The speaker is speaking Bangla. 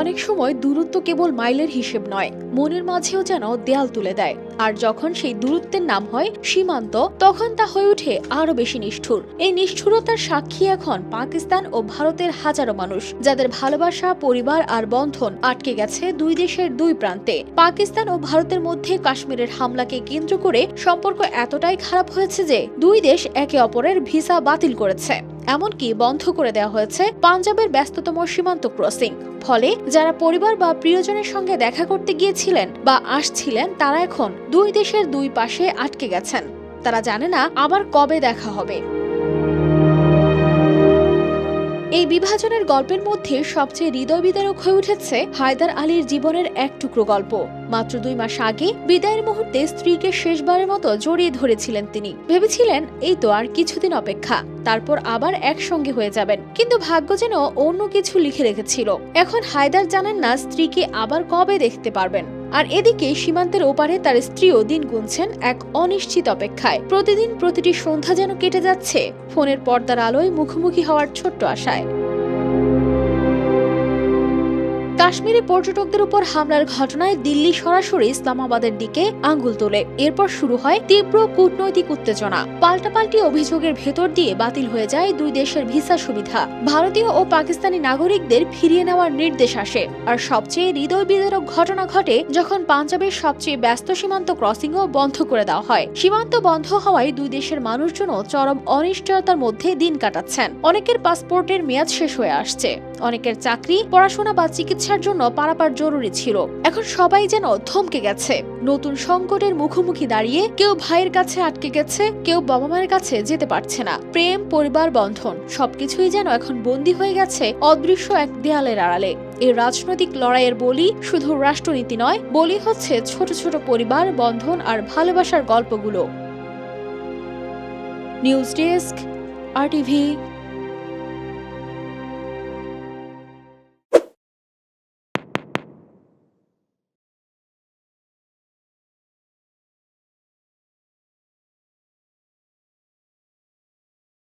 অনেক সময় দূরত্ব কেবল মাইলের হিসেব নয়, মনের মাঝেও যেন দেয়াল তুলে দেয়। আর যখন সেই দূরত্বের নাম হয় সীমান্ত, তখন তা হয়ে ওঠে আরও বেশি নিষ্ঠুর। এই নিষ্ঠুরতার সাক্ষী এখন পাকিস্তান ও ভারতের হাজারো মানুষ, যাদের ভালোবাসা, পরিবার আর বন্ধন আটকে গেছে দুই দেশের দুই প্রান্তে। পাকিস্তান ও ভারতের মধ্যে কাশ্মীরের হামলাকে কেন্দ্র করে সম্পর্ক এতটাই খারাপ হয়েছে যে দুই দেশ একে অপরের ভিসা বাতিল করেছে। এমনকি বন্ধ করে দেওয়া হয়েছে পাঞ্জাবের ব্যস্ততম সীমান্ত ক্রসিং। ফলে যারা পরিবার বা প্রিয়জনের সঙ্গে দেখা করতে গিয়েছিলেন বা আসছিলেন, তারা এখন দুই দেশের দুই পাশে আটকে গেছেন। তারা জানে না আবার কবে দেখা হবে। এই বিভাজনের গল্পের মধ্যে সবচেয়ে হৃদয় বিদারক হয়ে উঠেছে হায়দার আলীর জীবনের এক টুকরো গল্প। মাত্র দুই মাস আগে বিদায়ের মুহূর্তে স্ত্রীকে শেষবারের মতো জড়িয়ে ধরেছিলেন তিনি। ভেবেছিলেন, এই তো আর কিছুদিন অপেক্ষা, তারপর আবার একসঙ্গে হয়ে যাবেন। কিন্তু ভাগ্য যেন অন্য কিছু লিখে রেখেছিল। এখন হায়দার জানেন না স্ত্রীকে আবার কবে দেখতে পারবেন। আর এদিকে সীমান্তের ওপারে তার স্ত্রীও দিন গুনছেন এক অনিশ্চিত অপেক্ষায়। প্রতিদিন প্রতিটি সন্ধ্যা যেন কেটে যাচ্ছে, ফোনের পর্দার আলোয় মুখোমুখি হওয়ার ছোট্ট আশায়। কাশ্মীরে পর্যটকদের উপর হামলার ঘটনায় দিল্লি সরাসরি ইসলামাবাদের দিকে আঙ্গুল তোলে। এরপর শুরু হয় তীব্র কূটনৈতিক উত্তেজনা। পাল্টাপাল্টি অভিযোগের ভেতর দিয়ে বাতিল হয়ে যায় দুই দেশের ভিসা সুবিধা। ভারতীয় ও পাকিস্তানি নাগরিকদের ফিরিয়ে নেওয়ার নির্দেশ আসে। আর সবচেয়ে হৃদয় বিদারক ঘটনা ঘটে যখন পাঞ্জাবের সবচেয়ে ব্যস্ত সীমান্ত ক্রসিংও বন্ধ করে দেওয়া হয়। সীমান্ত বন্ধ হওয়ায় দুই দেশের মানুষজনও চরম অনিশ্চয়তার মধ্যে দিন কাটাচ্ছেন। অনেকের পাসপোর্টের মেয়াদ শেষ হয়ে আসছে। অনেকের চাকরি, পড়াশোনা বা চিকিৎসার জন্য পারাপার জরুরি ছিল। এখন সবাই যেন থমকে গেছে। নতুন সংকটের মুখোমুখি দাঁড়িয়ে কেউ ভাইয়ের কাছে আটকে গেছে, কেউ বাবা মায়ের কাছে যেতে পারছে না। প্রেম, পরিবার, বন্ধন, সবকিছুই যেন এখন বন্দী হয়ে গেছে অদৃশ্য এক দেয়ালের আড়ালে। এই রাজনৈতিক লড়াইয়ের বলি শুধু রাষ্ট্রনীতি নয়, বলি হচ্ছে ছোট ছোট পরিবার, বন্ধন আর ভালোবাসার গল্পগুলো। News desk, R TV.